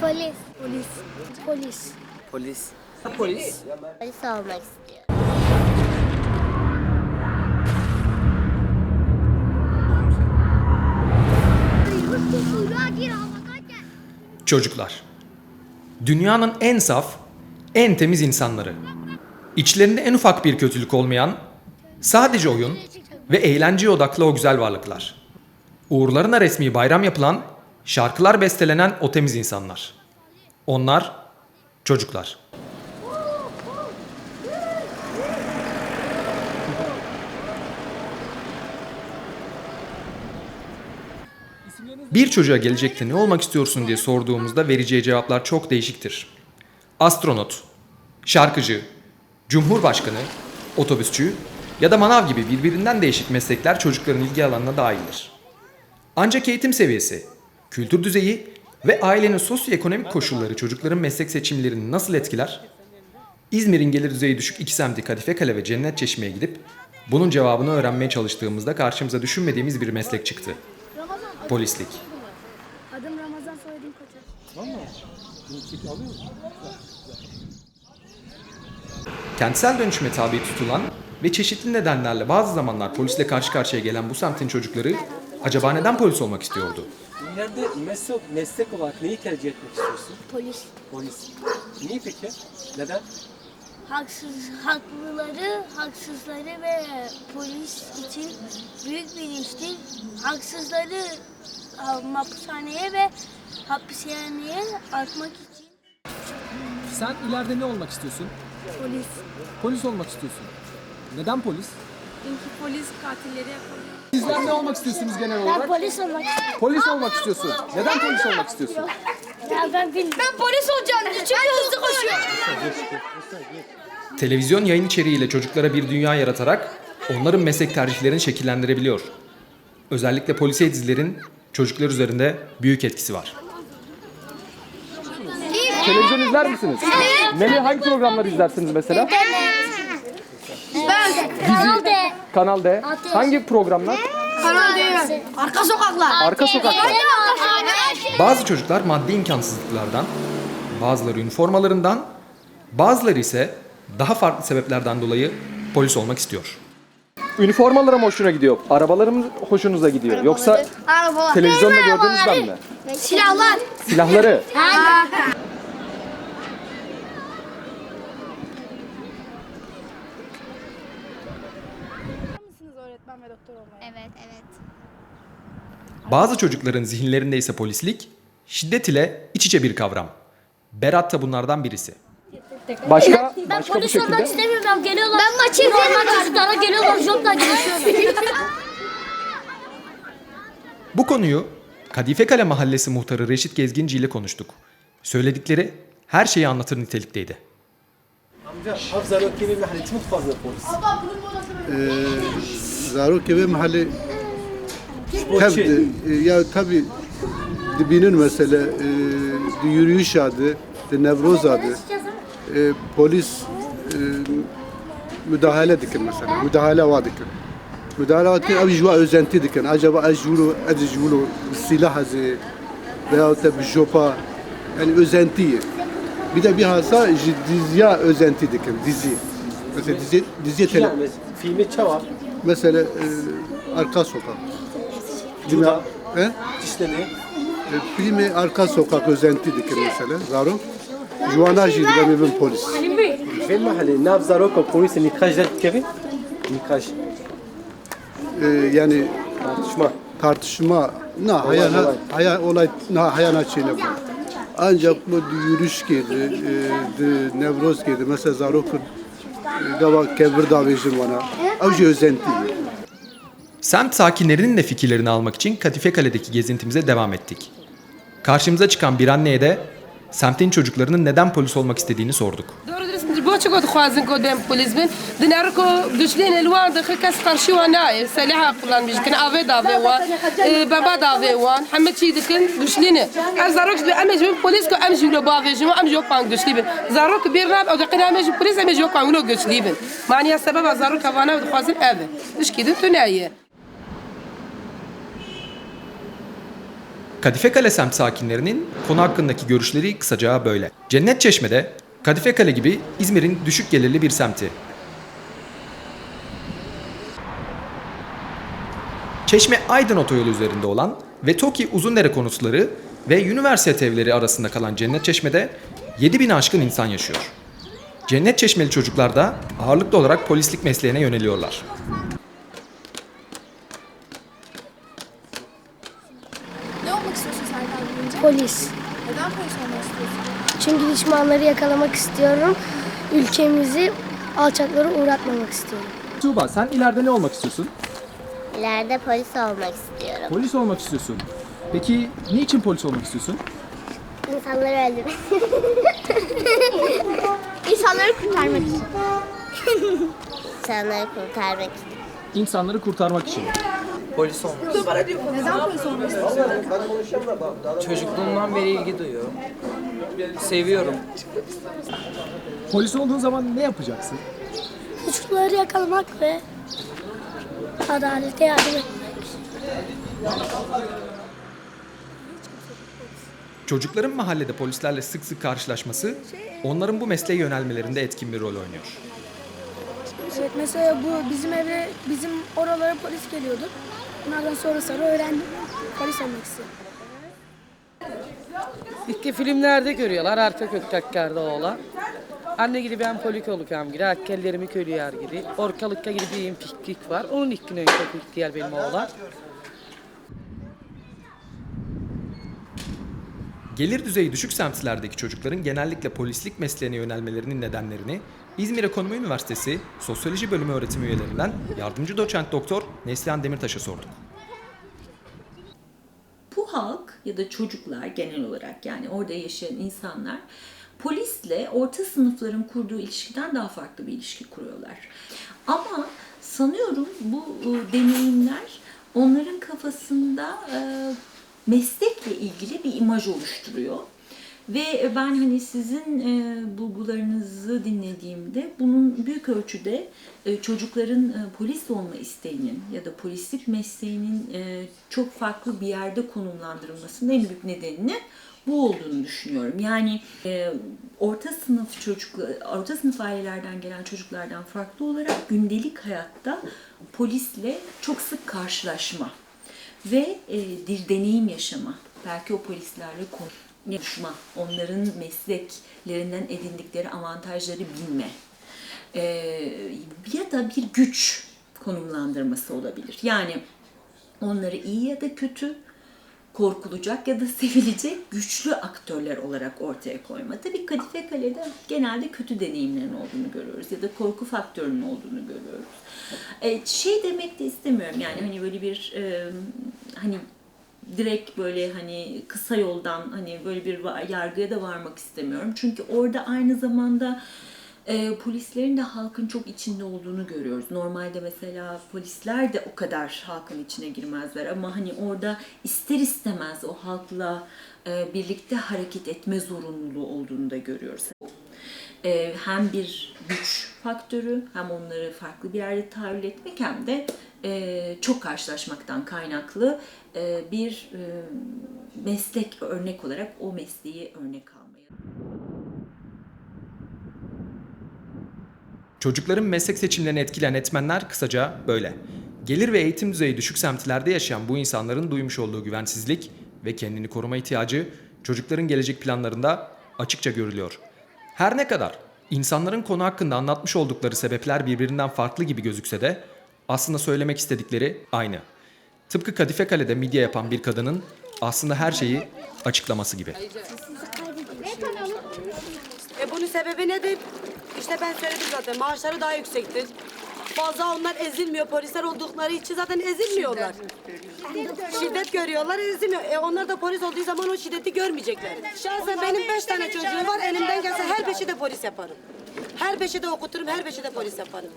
Polis. Polis. Polis. Polis. Polis. Polis olmak istiyor. Çocuklar. Dünyanın en saf, en temiz insanları. İçlerinde en ufak bir kötülük olmayan, sadece oyun ve eğlenceye odaklı o güzel varlıklar. Uğurlarına resmi bayram yapılan, şarkılar bestelenen o temiz insanlar. Onlar çocuklar. Bir çocuğa gelecekte ne olmak istiyorsun diye sorduğumuzda vereceği cevaplar çok değişiktir. Astronot, şarkıcı, cumhurbaşkanı, otobüsçü ya da manav gibi birbirinden değişik meslekler çocukların ilgi alanına dahildir. Ancak eğitim seviyesi, kültür düzeyi ve ailenin sosyoekonomik koşulları çocukların meslek seçimlerini nasıl etkiler? İzmir'in gelir düzeyi düşük iki semti Kadifekale ve Cennet Çeşme'ye gidip bunun cevabını öğrenmeye çalıştığımızda karşımıza düşünmediğimiz bir meslek çıktı. Polislik. Adım Ramazan soyadım Koçak. Kentsel dönüşüme tabi tutulan ve çeşitli nedenlerle bazı zamanlar polisle karşı karşıya gelen bu semtin çocukları acaba neden polis olmak istiyordu? İleride meslek, meslek olarak neyi tercih etmek istiyorsun? Polis. Polis. Niye peki? Neden? Haksız, haklıları, haksızları ve polis için büyük bir iştir. Haksızları ha, hapishaneye ve hapishaneye atmak için Sen ileride ne olmak istiyorsun? polis. Polis olmak istiyorsun. Neden polis? Çünkü polis katilleri yakalıyor. Sizler ne olmak istiyorsunuz genel olarak? polis olmak istiyorum. Polis olmak istiyorsun. Neden polis olmak istiyorsun? Ya ben bilmiyorum. Ben polis olacağım çünkü hızlı koşuyor. Televizyon yayın içeriğiyle çocuklara bir dünya yaratarak onların meslek tercihlerini şekillendirebiliyor. Özellikle polisiye dizilerin çocuklar üzerinde büyük etkisi var. Televizyon izler misiniz? Melih hangi programları izlersiniz mesela? Kanal D. Kanal D. Ateş. Hangi programlar? Kanal değil. Arka sokaklar. Arka sokaklar. Bazı çocuklar maddi imkansızlıklardan, bazıları üniformalarından, bazıları ise daha farklı sebeplerden dolayı polis olmak istiyor. Üniformalarım hoşuna gidiyor. Arabalarım hoşunuza gidiyor. Yoksa televizyonda gördüğünüzden mi? Silahlar. Silahları. Doktor olmaya? Evet, evet. Bazı çocukların zihinlerinde ise polislik, şiddet ile iç içe bir kavram. Berat da bunlardan birisi. Başka? Ben Başka bu polis olmak şekilde? istemiyorum. Ben geliyorlar. Ben maçı Normal çocuklara geliyorlar. Geçiyorlar. Bu konuyu Kadifekale Mahallesi muhtarı Reşit Gezginci ile konuştuk. Söyledikleri her şeyi anlatır nitelikteydi. Amca Hafza Rökke'nin hani çok fazla polis. Zarok ve mahalle tabi ya tabi dibinin mesela e, yürüyüş adı, nevroz adı, e, polis e, müdahale dikin mesela, müdahale var dikin. Müdahale var dikin, abi jua özenti dikin. Acaba ejulu, ejulu silah azı veyahut da bir jopa, yani özentiyi. Bir de bir hasa diziye özenti dikin, dizi. Mesela dizi, diziye tele, filmi çava, Mesela e, arka sokak. Cuda. He? İşlemi. E, primi arka sokak özentidik mesela. Zarok. Juanajı ile benim polis. Fil mahalle. Nav zarok o polis nikaj dedik gibi. Nikaj. E, yani tartışma. Tartışma. Na hayana hayana olay na hayana çiğne bu. Ancak bu yürüyüş girdi, e, nevroz girdi. Mesela zarokun dava kevir davacım bana. Avcı özenti. Semt sakinlerinin de fikirlerini almak için Kadifekale'deki gezintimize devam ettik. Karşımıza çıkan bir anneye de semtin çocuklarının neden polis olmak istediğini sorduk. دور درس بو چه قد خوازن قدام پلیس بن دناركو دشلين الوان دخل كاس قرشي وانا سلاحة قلان بيج كن افي دافي وان بابا دافي وان حمد شي دكن دشلين ازاروك بي امج بن بوليس كو امج ولا بافي جمو امج جو بان دشلي بن زاروك بير راب او دقنا امج بوليس امج جو بان ولا دشلي بن معني السبب زاروك افانا خوازن افي اش كيدو تنايه Kadife Kale semt sakinlerinin konu hakkındaki görüşleri kısaca böyle. Cennet Çeşme'de Kadife Kale gibi İzmir'in düşük gelirli bir semti. Çeşme Aydın otoyolu üzerinde olan ve Toki Uzundere konutları ve üniversite evleri arasında kalan Cennet Çeşme'de 7000 aşkın insan yaşıyor. Cennet Çeşmeli çocuklar da ağırlıklı olarak polislik mesleğine yöneliyorlar. Ne olmak istiyorsun büyüyünce? Polis. Neden polis olmak istiyorsun? Çünkü düşmanları yakalamak istiyorum. Ülkemizi alçaklara uğratmamak istiyorum. Tuğba sen ileride ne olmak istiyorsun? İleride polis olmak istiyorum. Polis olmak istiyorsun. Peki niçin polis olmak istiyorsun? İnsanları öldürmek. İnsanları kurtarmak için. İnsanları kurtarmak için. İnsanları kurtarmak için. Polis olmak. Neden polis olmak istiyorsun? Çocukluğumdan beri ilgi duyuyorum. Seviyorum. Polis olduğun zaman ne yapacaksın? Suçluları yakalamak ve adalete yardım etmek. Çocukların mahallede polislerle sık sık karşılaşması onların bu mesleğe yönelmelerinde etkin bir rol oynuyor. Evet mesela bu bizim eve bizim oralara polis geliyordu. Bunlardan sonra sonra öğrendim. Polis olmak istedim. İlk filmlerde görüyorlar arka kökkakklarda olan. Anne gibi ben polik olacağım gibi, akkellerimi köylüyer gibi. Orkalıkta gibi bir piknik var. Onun ilk günü çok diğer benim oğlan. Gelir düzeyi düşük semtlerdeki çocukların genellikle polislik mesleğine yönelmelerinin nedenlerini İzmir Ekonomi Üniversitesi Sosyoloji Bölümü öğretim üyelerinden yardımcı doçent doktor Neslihan Demirtaş'a sorduk. bu halk ya da çocuklar genel olarak yani orada yaşayan insanlar polisle orta sınıfların kurduğu ilişkiden daha farklı bir ilişki kuruyorlar. Ama sanıyorum bu e, deneyimler onların kafasında e, meslekle ilgili bir imaj oluşturuyor. Ve ben hani sizin e, bulgularınızı dinlediğimde bunun büyük ölçüde e, çocukların e, polis olma isteğinin ya da polislik mesleğinin e, çok farklı bir yerde konumlandırılmasının en büyük nedenini bu olduğunu düşünüyorum. Yani e, orta sınıf çocuklar, orta sınıf ailelerden gelen çocuklardan farklı olarak gündelik hayatta polisle çok sık karşılaşma ve e, bir deneyim yaşama. Belki o polislerle konuşma, onların mesleklerinden edindikleri avantajları bilme. E, ya da bir güç konumlandırması olabilir. Yani onları iyi ya da kötü, korkulacak ya da sevilecek güçlü aktörler olarak ortaya koyma. Tabii Kadife Kale'de genelde kötü deneyimlerin olduğunu görüyoruz ya da korku faktörünün olduğunu görüyoruz. E, şey demek de istemiyorum yani hani böyle bir hani direkt böyle hani kısa yoldan hani böyle bir yargıya da varmak istemiyorum. Çünkü orada aynı zamanda e, polislerin de halkın çok içinde olduğunu görüyoruz. Normalde mesela polisler de o kadar halkın içine girmezler ama hani orada ister istemez o halkla e, birlikte hareket etme zorunluluğu olduğunu da görüyoruz. E, hem bir güç faktörü hem onları farklı bir yerde tahayyül etmek hem de e, çok karşılaşmaktan kaynaklı e, bir e, meslek örnek olarak o mesleği örnek almaya. Çocukların meslek seçimlerini etkileyen etmenler kısaca böyle. Gelir ve eğitim düzeyi düşük semtlerde yaşayan bu insanların duymuş olduğu güvensizlik ve kendini koruma ihtiyacı çocukların gelecek planlarında açıkça görülüyor. Her ne kadar insanların konu hakkında anlatmış oldukları sebepler birbirinden farklı gibi gözükse de aslında söylemek istedikleri aynı. Tıpkı Kadife Kale'de midye yapan bir kadının aslında her şeyi açıklaması gibi. E bunun sebebi nedir? İşte ben söyledim zaten maaşları daha yüksektir. Fazla onlar ezilmiyor. Polisler oldukları için zaten ezilmiyorlar. Şiddet görüyorlar, ezilmiyor. E onlar da polis olduğu zaman o şiddeti görmeyecekler. Şahsen benim beş tane çocuğum var. Elimden gelse her beşi de polis yaparım. Her beşi de okuturum, her beşi de polis yaparım.